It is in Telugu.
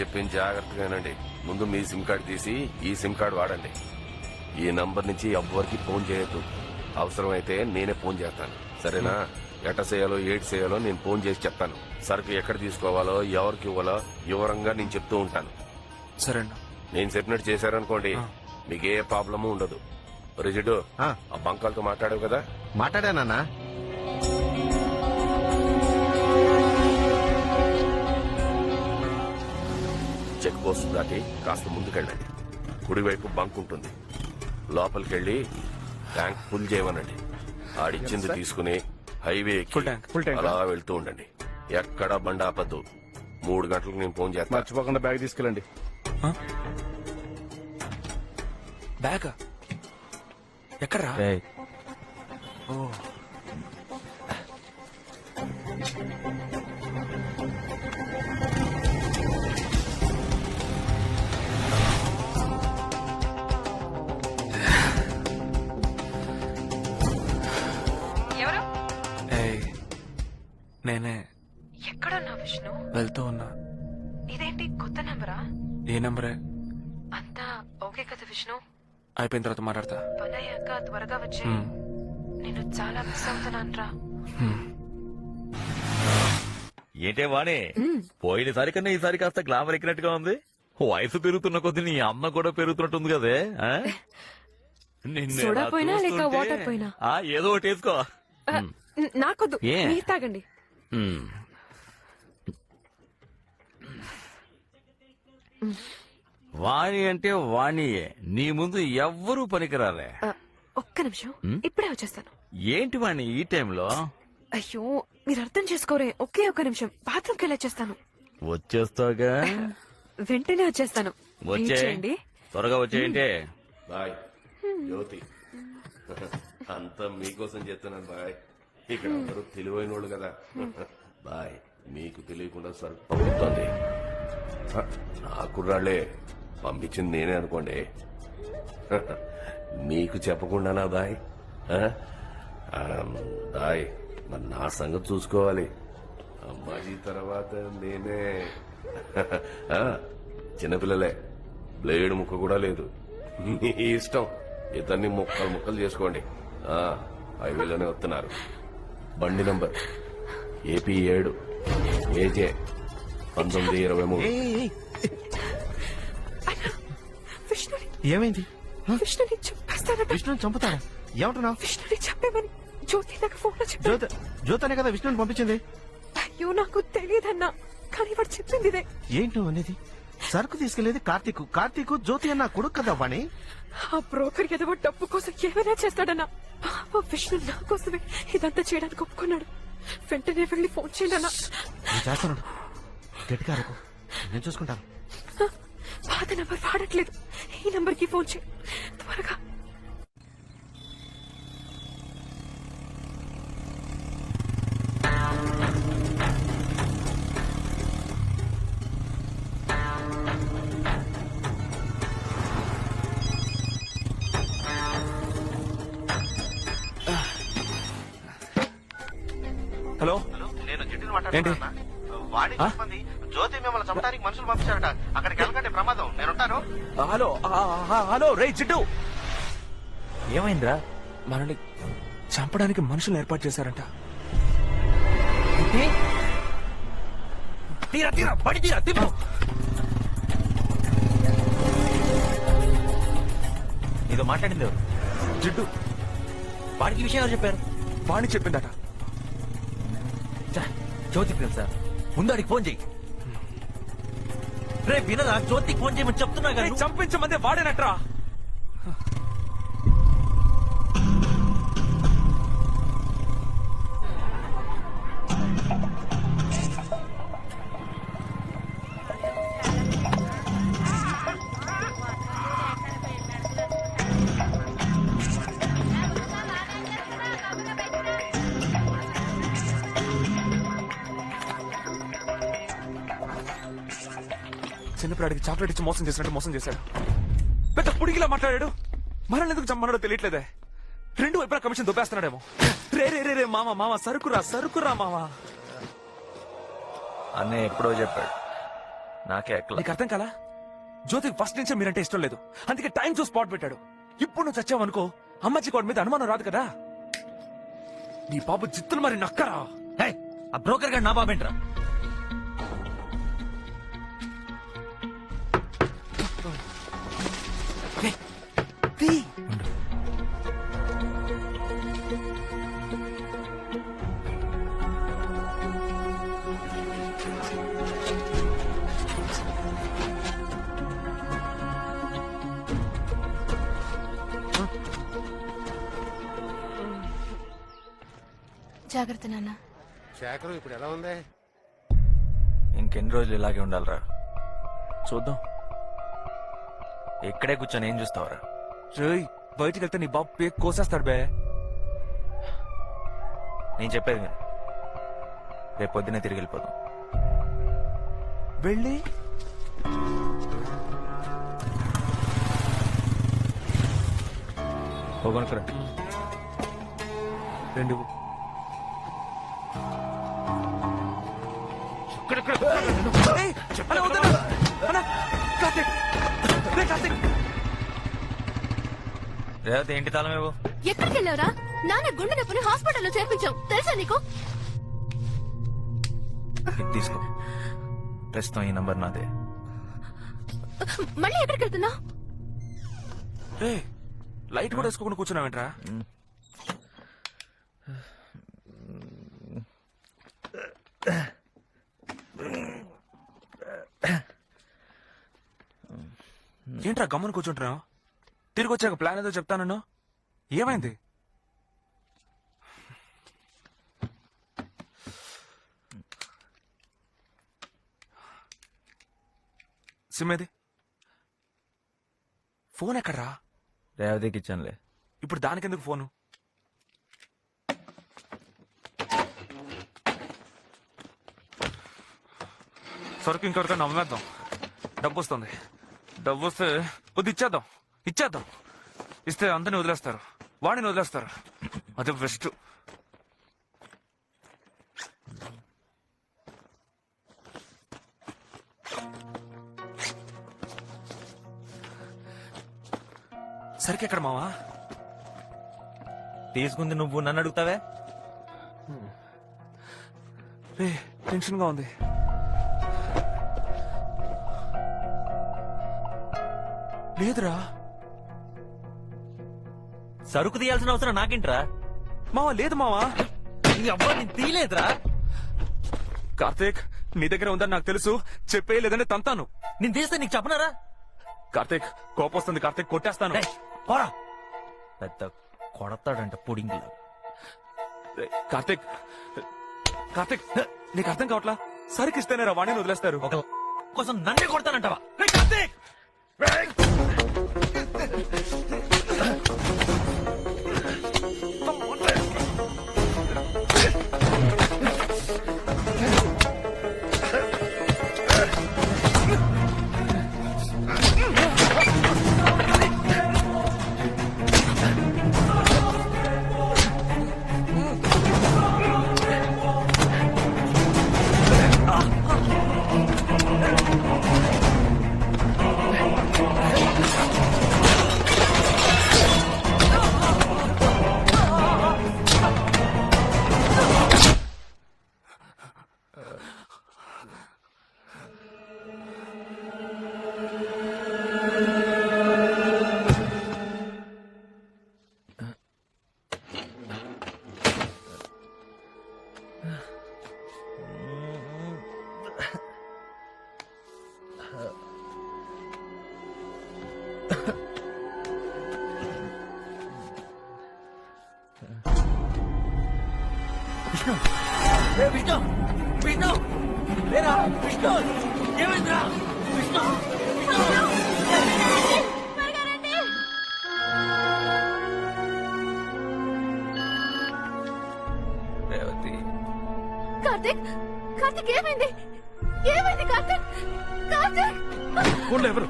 చెప్పిన జాగ్రత్తగానండి. ముందు మీ సిమ్ కార్డు తీసి ఈ సిమ్ కార్డు వాడండి. ఈ నంబర్ నుంచి ఎవ్వరికి ఫోన్ చేయొద్దు. అవసరమైతే నేనే ఫోన్ చేస్తాను. సరేనా? ఎట చేయాలో ఏటి చేయాలో నేను ఫోన్ చేసి చెప్తాను. సరుకు ఎక్కడ తీసుకోవాలో ఎవరికి ఇవ్వాలో వివరంగా నేను చెప్తూ ఉంటాను. సరే అన్న నేను చెప్పినట్టు చేశారనుకోండి మీకు ప్రాబ్లము ఉండదు. రిజిడు ఆ. ఆ బంకాలతో మాట్లాడావు కదా? మాట్లాడానన్నా చెక్ పోస్ట్ దాటి కాస్త ముందుకెళ్ళండి. కుడివైపు బంక్ ఉంటుంది. లోపలికి వెళ్ళి ట్యాంక్ ఫుల్ చేయమనండి. ఆడిచ్చింది తీసుకుని హైవే ఎక్కి Full tank, full tank. అలా వెళ్తూ ఉండండి. ఎక్కడా బండి ఆపద్దు. మూడు గంటలకు నేను ఫోన్ చేస్తాను మర్చిపోకుండా బ్యాగ్ తీసుకెళ్ళండి. బ్యాగ్? ఎక్కడ్రా? ఓ. నేనే. ఎక్కడున్నా విష్ణు? వెళ్తూ ఉన్నా. ఇదేంటి కొత్త నంబరా? ఏ నంబరే. అంతా ఓకే కదా విష్ణు? అయిపోయిన తర్వాత మాట్లాడతా. పని అయ్యాక త్వరగా వచ్చి. నేను చాలా మిస్ అవుతున్నాను రా హ్మ్. ఏంటే వాణి? పోయినసారి కన్నా ఈసారి కాస్త గ్లామర్ ఎక్కినట్టుగా ఉంది. వయసు పెరుగుతున్న కొద్ది నీ అమ్మ కూడా పెరుగుతున్నట్టుంది కదే ఆ? నిన్ను ఏదో ఒకటి వేసుకో. నాకొద్దు. తాగండి. వాణి అంటే వాణియే. నీ ముందు ఎవ్వరూ పనికిరాలే. ఆ, ఒక్క నిమిషం. ఇప్పుడే వచ్చేస్తాను. ఏంటి వాణి ఈ టైంలో? అయ్యో మీరు అర్థం చేసుకోరే. ఒకే ఒక్క నిమిషం. బాత్రూమ్కి వెళ్ళి వచ్చేస్తాను. వచ్చేస్తావుగా? వెంటనే వచ్చేస్తాను. వెయిట్ వచ్చే చేయండి. త్వరగా వచ్చేయంటే. బాయ్. జ్యోతి. అంతా మీకోసం చెప్తున్నాను బాయ్. ఇక్కడ అందరూ తెలివైన వాళ్ళు కదా బాయ్. మీకు తెలియకుండా సరుకు పంపుతోంది నా కుర్రాళ్ళే పంపించింది నేనే అనుకోండి. మీకు చెప్పకుండానా బాయ్? బాయ్. మరి నా సంగతి చూసుకోవాలి. అమ్మాయి తర్వాత నేనే. చిన్నపిల్లలే బ్లేడ్ ముక్క కూడా లేదు. మీ ఇష్టం. ఇద్దరిని ముక్కలు ముక్కలు చేసుకోండి. ఆ, హైవేలోనే వస్తున్నారు. బండి నంబర్. ఏపీ ఏడు ఏజే పంతొమ్మిది ఇరవై మూడు. ఏమైంది? విష్ణుని చంపేస్తానట. విష్ణుని చంపుతాడా? ఏమంటున్నావు విష్ణుని చంపేమని జ్యోతి నాకు ఫోన్ జ్యోత జ్యోత అనే కదా విష్ణుని పంపించింది? అయ్యో నాకు తెలియదన్నా. కానీ వాడు చెప్పింది ఇదే. ఏంటి నువ్వు అనేది? సరుకు తీసుకెళ్ళేది కార్తీక్. కార్తీక్ జ్యోతి అన్న కొడుకు కదా వాణి? ఆ బ్రోకర్ ఏదో డబ్బు కోసం ఏమైనా చేస్తాడన్నా ఆ విష్ణు నా కోసమే ఇదంతా చేయడానికి ఒప్పుకున్నాడు. వెంటనే వెళ్ళి ఫోన్ చేయండి అన్నా నేను చేస్తున్నాడు గట్టిగా అరకు. నేను చూసుకుంటాను. పాత నంబర్ వాడట్లేదు. ఈ నంబర్కి ఫోన్ చేయి. త్వరగా చెప్పింది జ్యోతి మిమ్మల్ని చంపడానికి మనుషులు పంపించారట. అక్కడికి వెళ్ళకండి ప్రమాదం. నేనుంటాను. ఆ, హలో హలో రే జిడ్డు ఏమైందిరా? మనల్ని చంపడానికి మనుషులు ఏర్పాటు చేశారంట. తీరా తీరా పడి తీరా తిప్పు. నీతో మాట్లాడింది ఎవరు? జిడ్డు వాడికి విషయం ఎవరు చెప్పారు? వాణి చెప్పిందట. ఛ, జ్యోతికి తెలుసా? ముందు అడిగి ఫోన్ చెయ్యి. రే వినరా? జ్యోతికి ఫోన్ చేయమని చెప్తున్నా కదా చంపించమందే వాడేనట్రా? చిన్నపిల్లాడికి చాక్లెట్ ఇచ్చి మోసం చేసినట్టు మోసం చేశాడు. పెద్ద పుడిగిలా మాట్లాడాడు. మనల్ని ఎందుకు చమ్మన్నాడో తెలియట్లేదే. రెండు వైపులా కమిషన్ దొబ్బేస్తున్నాడేమో. రే రే రే రే మామ మామ సరుకురా సరుకురా మామ. అన్నయ్య ఎప్పుడో చెప్పాడు. నాకే ఎక్కల. నీకు అర్థం కాలా? జ్యోతికి ఫస్ట్ నుంచే మీరంటే ఇష్టం లేదు. అందుకే టైం చూసి స్పాట్ పెట్టాడు. ఇప్పుడు నువ్వు చచ్చావనుకో అమ్మచ్చి కోడి మీద అనుమానం రాదు కదా. నీ బాబు చిత్తులు మరి నక్కరా? హే, ఆ బ్రోకర్ గారు నా బాబేంట్రా? జాగ్రత్త నాన్న. శేఖరం ఇప్పుడు ఎలా ఉంది? ఇంకెన్ని రోజులు ఇలాగే ఉండాలిరా. చూద్దాం. ఇక్కడే కూర్చొని ఏం చూస్తావరా? రేయ్ బయటికి వెళ్తే నీ బాబు పేక్ కోసేస్తాడు బే. నేను చెప్పేది విను. రేపు పొద్దునే తిరిగి వెళ్ళిపోదాం. వెళ్ళి? పోగొనుకురా రెండు. రేవతి ఏంటి తాళం ఇవ్వు? ఎక్కడికి వెళ్ళావురా నాన్న గుండె నొప్పిని హాస్పిటల్లో చేర్పించాం తెలుసా నీకు? తీసుకో. ప్రస్తుతం ఈ నంబర్ నాదే. మళ్ళీ ఎక్కడికి వెళ్తున్నావు రేయ్, లైట్ కూడా వేసుకోకుండా కూర్చున్నావేంట్రా? ఏంట్రా గమ్మున కూర్చుంటున్నావు? తిరిగి వచ్చాక ప్లాన్ ఏదో చెప్తానన్ను ఏమైంది? సిమ్ ఏది? ఫోన్ ఎక్కడ్రా? రేవతికి ఇచ్చానులే ఇప్పుడు దానికెందుకు ఫోను? సరుకు ఇంకొకరితో నమ్మేద్దాం డబ్బు వస్తుంది. డబ్బు వస్తే కొద్ది ఇచ్చేద్దాం ఇచ్చేద్దాం. ఇస్తే అందరిని వదిలేస్తారు వాడిని వదిలేస్తారు. అదే బెస్ట్ సరికి ఎక్కడ మావా? తీసుకుంది నువ్వు నన్ను అడుగుతావే? రే టెన్షన్గా ఉంది. లేదురా. సరుకు తీయాల్సిన అవసరం నాకేంట్రా? మావా లేదు మావా. నీ అబ్బా నేను తీయలేదురా. కార్తీక్ నీ దగ్గర ఉందని నాకు తెలుసు. చెప్పే లేదంటే తంతాను. నేను తీస్తే నీకు చెప్పనరా? కార్తీక్ కోపం వస్తుంది కార్తీక్ కొట్టేస్తాను. పోరా. పెద్ద కొడతాడంట పుడింగ్ రే, కార్తీక్ కార్తీక్ నీకు అర్థం కావట్లా? సరికి ఇస్తేనే రా వాణిని వదిలేస్తారు. ఒక కోసం నన్నే కొడతానంటావా? కార్తీక్! Thank you. రేవతి. కార్తిక్ కార్తిక్ ఏమైంది? ఏమైంది కార్తిక్? కార్తిక్! ఎవరు?